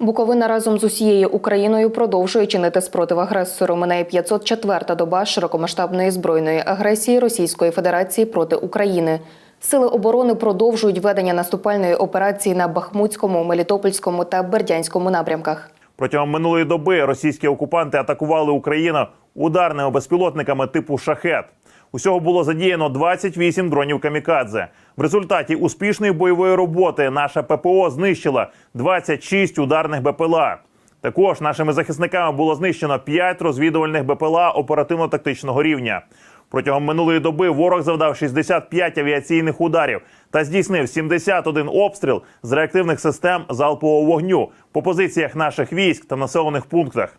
Буковина разом з усією Україною продовжує чинити спротив агресору. Минає 504-та доба широкомасштабної збройної агресії Російської Федерації проти України. Сили оборони продовжують ведення наступальної операції на Бахмутському, Мелітопольському та Бердянському напрямках. Протягом минулої доби російські окупанти атакували Україну ударними безпілотниками типу шахет. Усього було задіяно 28 дронів камікадзе. В результаті успішної бойової роботи наша ППО знищила 26 ударних БПЛА. Також нашими захисниками було знищено 5 розвідувальних БПЛА оперативно-тактичного рівня. Протягом минулої доби ворог завдав 65 авіаційних ударів та здійснив 71 обстріл з реактивних систем залпового вогню по позиціях наших військ та населених пунктах.